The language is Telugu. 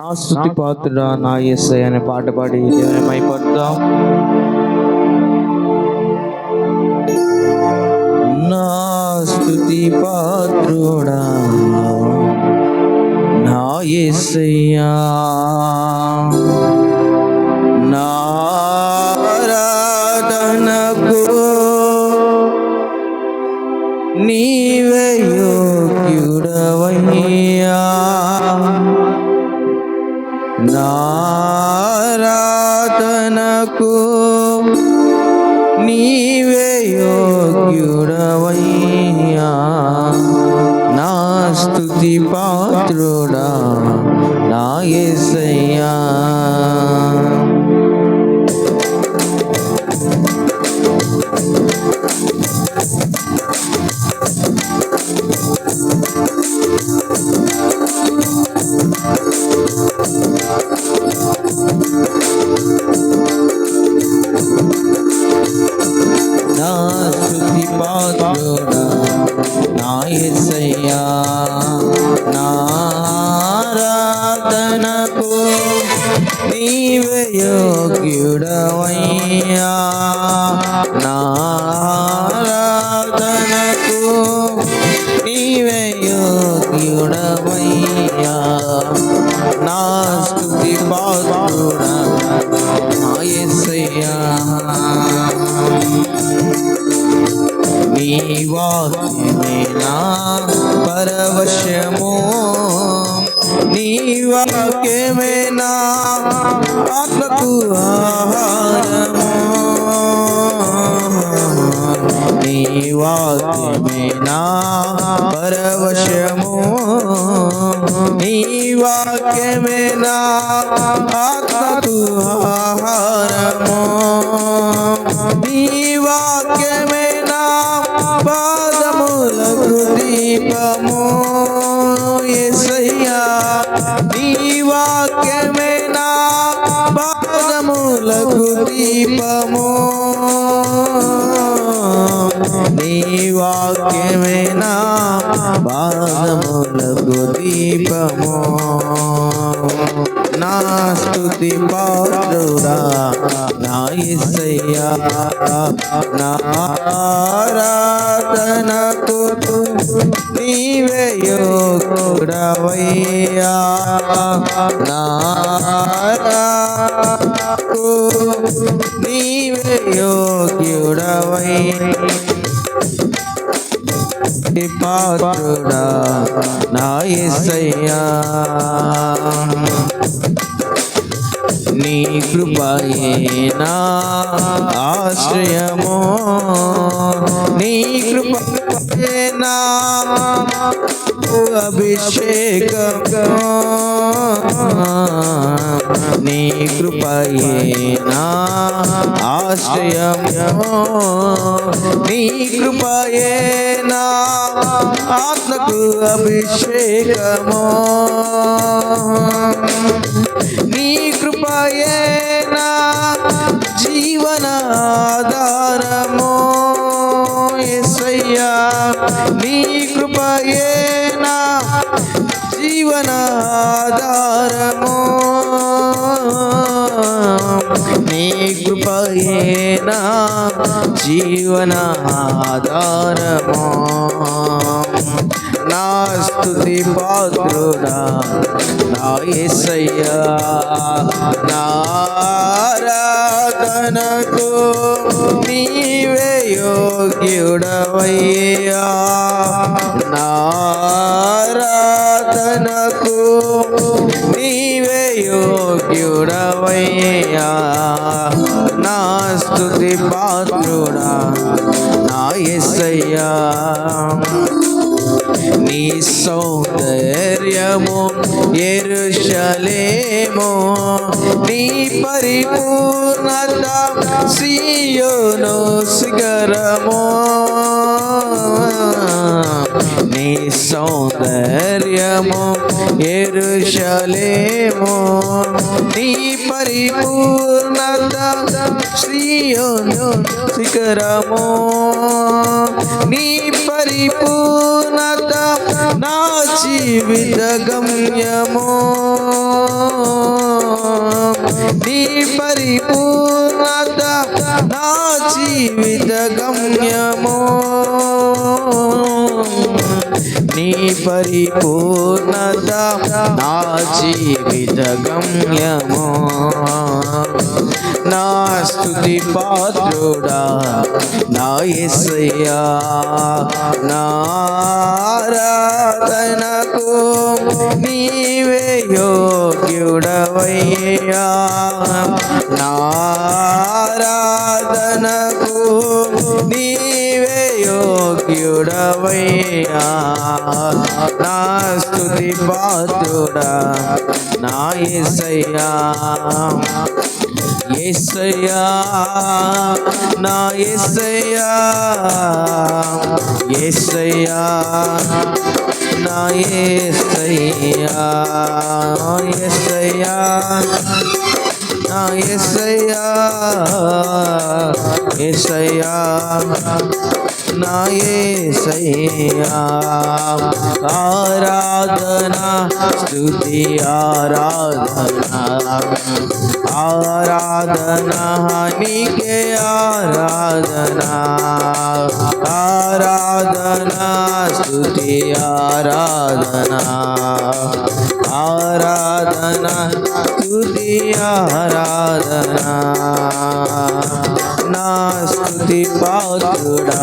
నా స్థుతి పాత్రుడా నా ఎస్ఐ అనే పాట పాడి దేవుని మైపడతాం నా స్థుతి పాత్రుడా నా ఎస్ఐయా నా ఆరాధనకు నీవే యోగ్యుడవయ్యా. పాత్రుడా నా ఎసయ్యా నారాధనకు నీవే యోగ్యుడవయ్యా. నారాధనకు నీవే యోగ్యుడవయ్యా. నా స్థుతి పాత్రుడా నా ఎసయ్యా నీ వాక్యమే నా పరవశము నీ ఆత్మకు ఆహారము నీ వాక్యమే పరవశము నీ ఆత్మకు ఆహారము నీ నా పాదములకు దీపము. ఎసయ్యా నీ వాక్యమే నా పాదములకు దీపము. నీ వాక్యమే నా పాదములకు దీపము. నా స్తుతి పాత్రుడా నా యేసయ్యా నా ఆరాధనకు నీవే యోగుడవయ్యా నా నీవే యోగ్యుడవయ్యా. పాత్రుడా నా యేసయ్యా నీ కృపయే నా ఆశ్రయము. నీ కృపయే నా అభిషేకము నీ కృపయేనా? ఆశ్రయం నీ కృపయేనా? ఆత్మకు అభిషేకము? నీ కృపయేనా? కృపయే నా జీవనాధారము నా స్థుతి పాత్రుడా నా యేసయ్యా నారాధనకు నీవే యోగ్యుడవయ్యా. నారాధనకు నీవే యోగ్యుడవయ్యా. నాస్తుతి పాత్రుడా నా ఎస్సయ్యా నీ సౌందర్యము ఎరుషలేము నీ పరిపూర్ణత సియోను శిఖరము. నీ సౌందర్యము ఎరుషలేము నీ పరిపూర్ణత శ్రీయోను శిఖరము. నీ పరిపూర్ణత నా జీవిత గమ్యము. నీ పరిపూర్ణత నా జీవిత గమ్యము. నీ పరిపూర్ణత నా జీవిత గమ్యము? నా స్థుతి పాత్రుడా నా ఎసయ్యా నారాధనకు నీవే యోగ్యుడవయ్యా. నారాధనకు నీ యోగ్యుడవయ్యా నా స్థుతి పాత్రుడా నా యేసయ్యా యేసయ్యా నా యేసయ్యా యేసయ్యా నా యేసయ్యా యేసయ్యా నా యేసయ్యా యేసయ్యా నా యేసయ్యా ఆరాధన స్తుతి ఆరాధన ఆరాధన నీకే ఆరాధన ఆరాధన స్తుతి ఆరాధన ఆరాధన స్తుతి ఆరాధనా నా స్థుతి పాత్రుడా